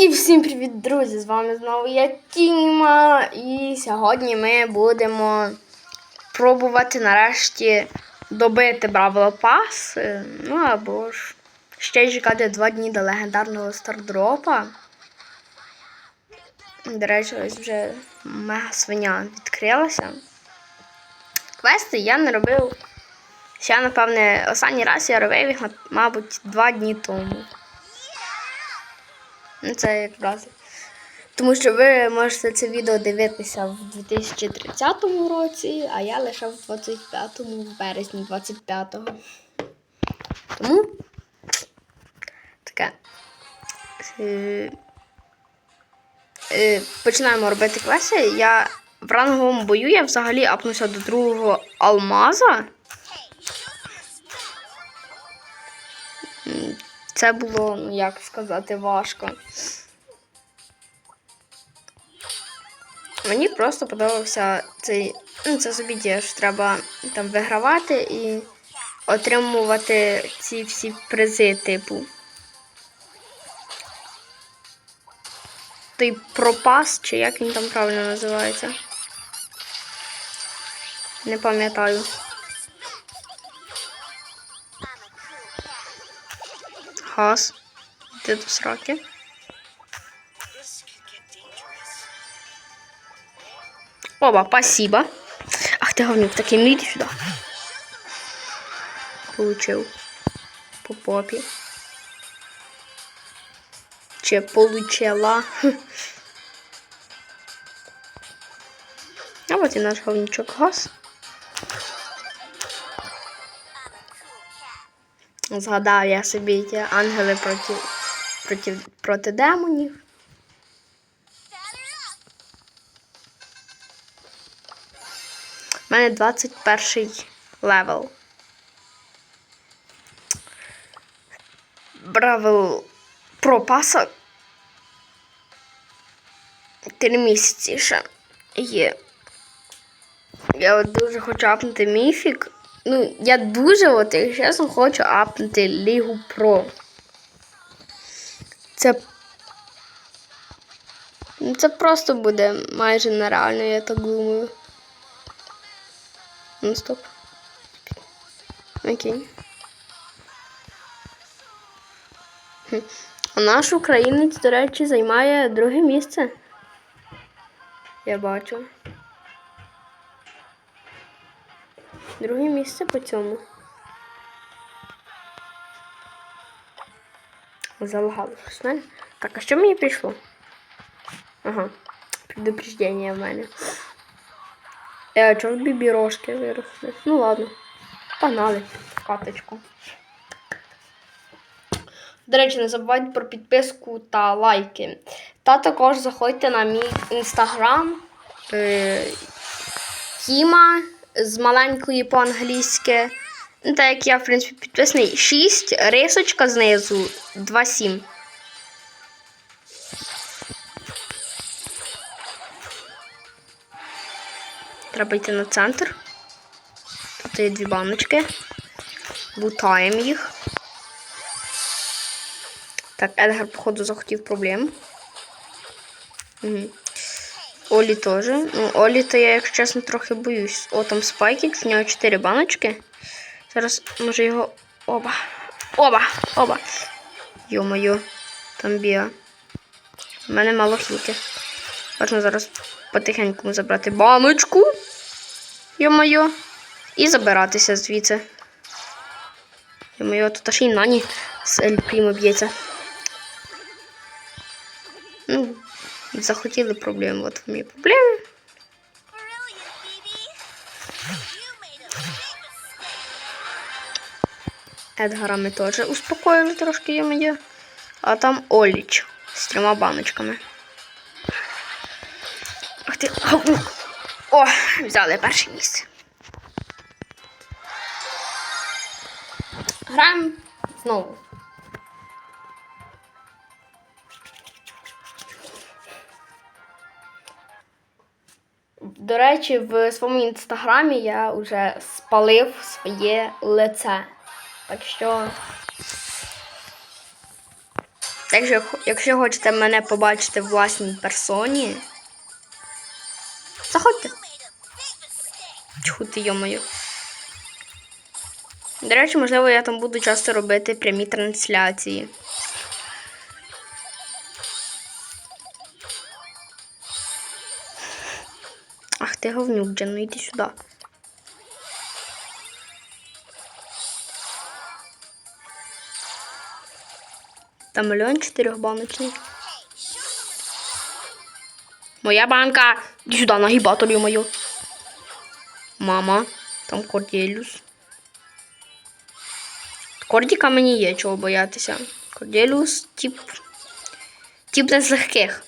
І всім привіт, друзі! З вами знову я Тіма. І сьогодні ми будемо пробувати нарешті добити Бравл Пас. е, Ну або ж ще чекати два дні до легендарного стардропа. До речі, ось вже мега свиня відкрилася. Квести я не робив. Ще, напевне, останній раз я робив їх, мабуть, два дні тому. Ну, це якраз. Тому що ви можете це відео дивитися в 2030 році, а я лише в 25-му, в березні 25-го. Тому таке. Е, е, Починаємо робити квеси. Я в ранговому бою я взагалі апнувся до другого алмаза. Це було, ну як сказати, важко. Мені просто подобався цей. Ну, це собі що треба там вигравати і отримувати ці всі призи, типу. Той пропас, чи як він там правильно називається. Не пам'ятаю. Газ. Де до сраки? Оба, спасибо. Ах ты говнюк, так и иди сюда. Получил. По попе. Че получила. А вот и наш говнючок газ. Згадав я собі ті ангели проти, проти, проти демонів. У мене 21 левел. Бравл пропаса. Три місяці ще є. Я от дуже хочу апнути міфік. Ну, я дуже, от, якщо чесно, хочу апнути Лігу Про. Це. ну, Це просто буде майже нереально, я так думаю. Ну, стоп. Окей. А наш українець, до речі, займає друге місце. Я бачу. Друге місце по цьому. Залагало щось. Так, а що мені прийшло? Ага, предупреждення в мене. Е, чого бібі рожки виросли? Ну ладно. Погнали каточку. До речі, не забувайте про підписку та лайки. Та також заходьте на мій інстаграм е, Тіма з маленької по-англійськи. Ну, Так як я, в принципі, підписаний 6, рисочка знизу 2,7. Треба йти на центр. Тут є дві баночки. Лутаємо їх. Так, Едгар, походу, захотів проблем. Угу. Олі теж. Ну, Олі то я, якщо чесно, трохи боюсь. О, там спайкік, в нього 4 баночки. Зараз може його. Оба. Оба! Оба! Йо-моє, там біа. У мене мало хілки. Можна зараз потихеньку забрати баночку. Йо-моє. І забиратися звідси. Йо-моє, тут аж і нані з Ель Прімо б'ється. Ну, захотіли проблем. От в мені проблеми. Едгара ми теж успокоїли трошки йому. А там Оліч з трьома баночками. Ах ти. О, взяли перше місце. Граємо знову. До речі, в своєму інстаграмі я вже спалив своє лице. Так що Так що, якщо хочете мене побачити в власній персоні, заходьте. Чху ти, йомою. До речі, можливо, я там буду часто робити прямі трансляції. Ти говнюк, Джен, ну йди сюди. Там мільйон чотирьохбаночний. Моя банка. Іди сюди, нагибаторю мою. Мама. Там Корділюс. Кордіка мені є чого боятися. Корділюс, тип. Тип не з легких.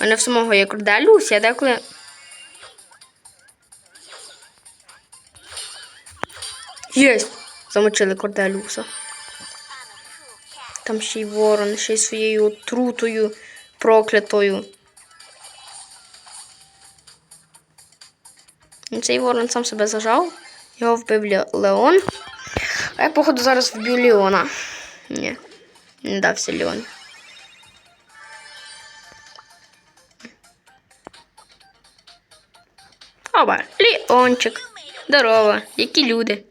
У мене в самого є Корделюс, я деколи. Єсть! Замочили Корделюса. Там ще й ворон, ще й своєю отрутою проклятою. Ну, Цей ворон сам себе зажав. Його вбив Ле- Леон. А я, походу, зараз вб'ю Леона. Ні, не дався Леон. Оба, Леончик. Здорово, які люди.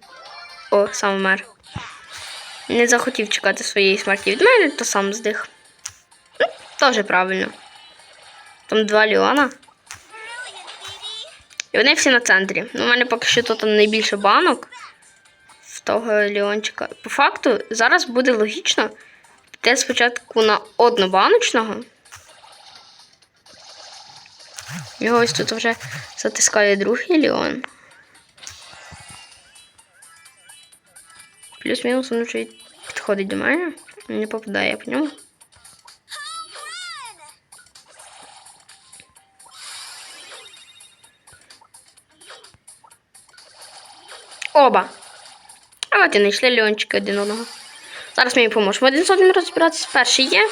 О, сам вмер. Не захотів чекати своєї смерті від мене, то сам здих. Ну, Теж правильно. Там два Леона. І вони всі на центрі. Ну, у мене поки що тут найбільше банок в того Леончика. По факту, зараз буде логічно піти спочатку на однобаночного. Його ось тут вже затискає другий Леон. Плюс-мінус й підходить до мене. Не попадає по ньому. Оба. А от і знайшли Леончика один одного. Зараз їм поможемо. Один з одним розбиратися. Перший є.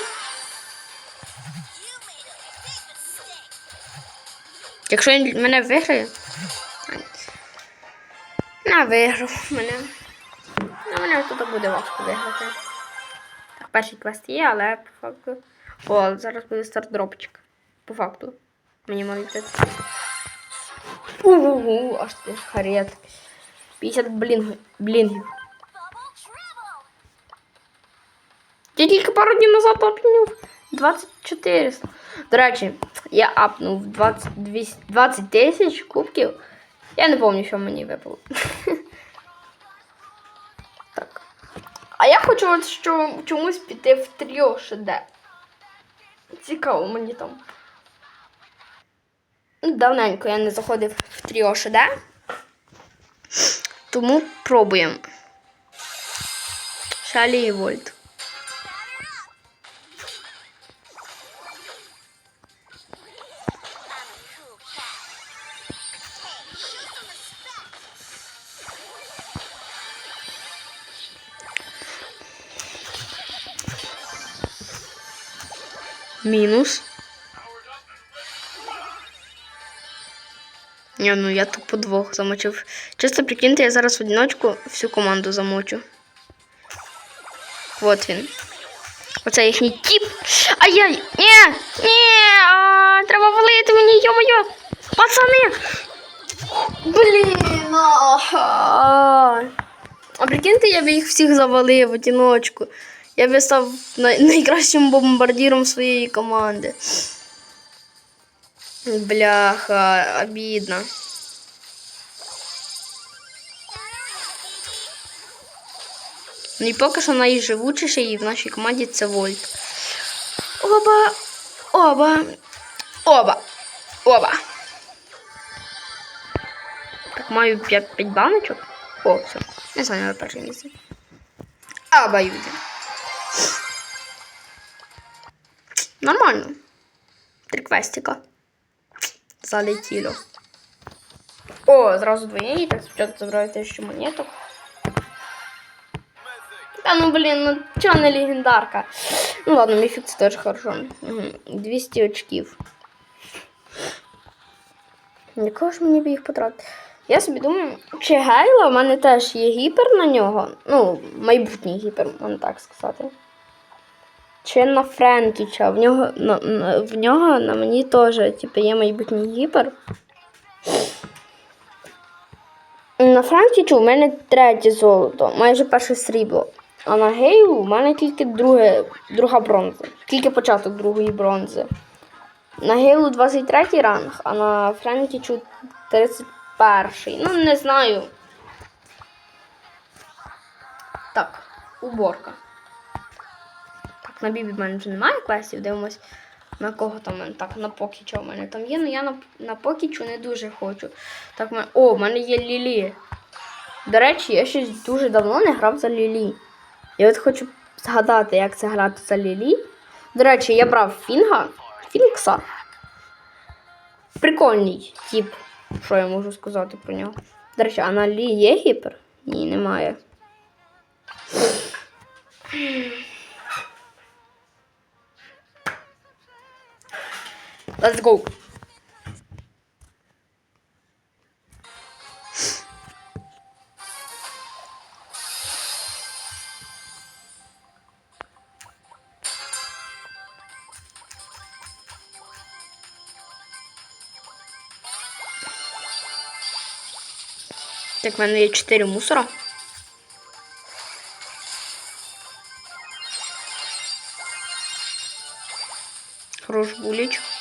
Якщо він мене виграє. Не виграв мене. Ну, мене тут буде важко виграти. Так, перший квест є, але по факту. О, зараз буде стардропчик. По факту. Мені мали йти. Угу, аж ти харет. 50 блінг... блінгів. Я тільки пару днів назад апнув 2400. До речі, я апнув 20 20 тисяч кубків. Я не пам'ятаю, що мені випало. Так. А я хочу от що чомусь піти в тріо ШД. Цікаво мені там. Ну, Давненько я не заходив в тріо ШД. Тому пробуємо. Шалі і Вольт. Мінус. Ні, ну я тупо двох замочив. Чисто прикиньте, я зараз в одиночку всю команду замочу. Вот він. Оце їхній тіп. Ай-яй! Ні! Ні! А, треба валити мені, йо-моє! Пацани! Блін! а. А прикиньте, я б їх всіх завалив в одиночку. Я би став най- найкращим бомбардіром своєї команди. Бляха, обідно. Ну і поки що найживучіший в нашій команді це Вольт. Оба. Оба. Оба. Оба. Так, маю 5, 5 баночок. О, все. Я зайняла перше місце. Оба люди. Нормально. Три квестика. Залетіло. О, зразу двоє. Так спочатку забираю те, що монеток. Та ну блін, ну чого не легендарка? Ну ладно, міфік це теж хорошо. Угу. 200 очків. Якого ж мені б їх потратити? Я собі думаю, чи Гейла, в мене теж є гіпер на нього. Ну, майбутній гіпер, можна так сказати. Чи на Френкіча. В нього на, на, в нього на мені теж типу, є майбутній гіпер. На Френкічу у мене третє золото, майже перше срібло. А на Гейлу у мене тільки друге, друга бронза. Тільки початок другої бронзи. На Гейлу 23 ранг, а на Френкічу 31. Ну, не знаю. Так, уборка. На Бібі в мене вже немає квестів, дивимось, на кого там мене. Так, на Покіча у мене там є, але я на, на Покічу не дуже хочу. Так, мене... О, в мене є Лілі. До речі, я щось дуже давно не грав за Лілі. Я от хочу згадати, як це грати за Лілі. До речі, я брав Фінга, Фінкса. Прикольний тип. Що я можу сказати про нього? До речі, а на Лі є гіпер? Ні, немає. Let's go. Так, в мене є 4 мусора. Хорош буліч.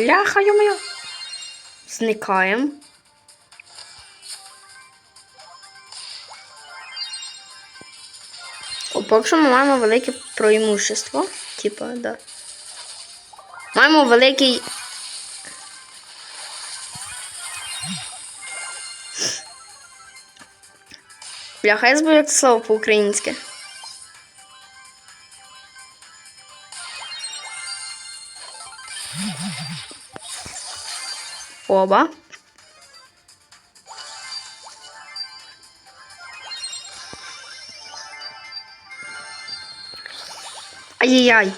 Бляха, йо-моє. Зникаємо. Поки ми маємо велике преимущество. Типа, да. Маємо великий. Бляха, я забув, як слово по-українськи. Оба. Ай-яй-яй.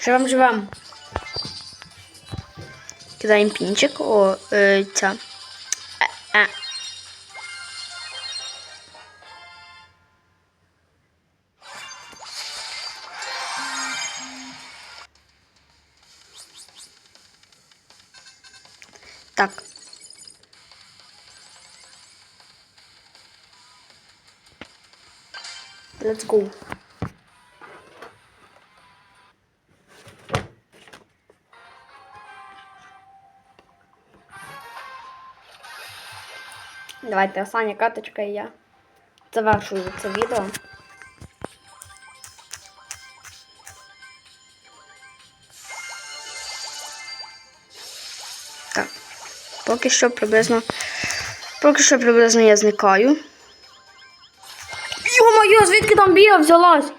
Живем, живем. Кидаємо пінчик. О, е, ця. Е, е. Let's go. Давайте остання каточка і я завершую це відео. Так. Поки що приблизно. Поки що приблизно я зникаю. Звідки взялась?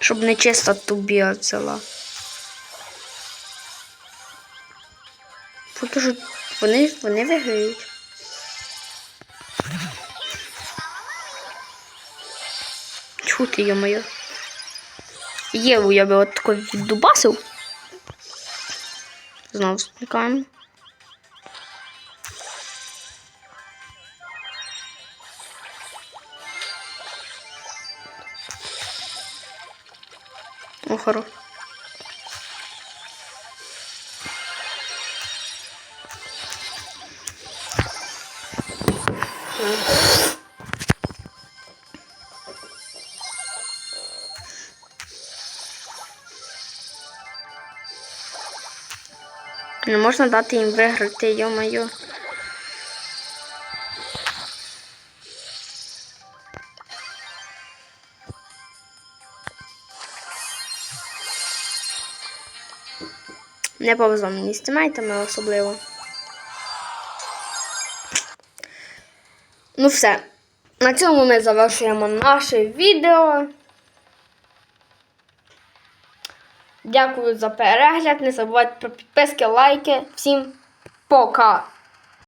Щоб не чисто ту біла взяла. Що вони, вони виграють. Чути, йо-моє. Єву я би от тако віддубасив. Знову зникаємо. О, хоро. Не можна дати їм виграти, йо-моє. Не повезло мені з тімейтами особливо. Ну все. На цьому ми завершуємо наше відео. Дякую за перегляд. Не забувайте про підписки, лайки. Всім пока!